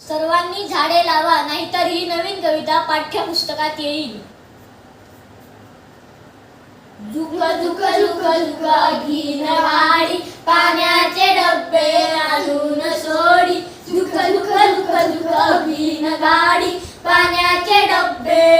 सर्वांनी झाडे लावा नाहीतर ही नवीन कविता पाठ्यपुस्तकात येईल. दुख दुख दुख दुख घीन वाडी पाण्याचे डब्बे आणून सोडी. दुख दुख दुख दुख घीन गाडी पाण्याचे डब्बे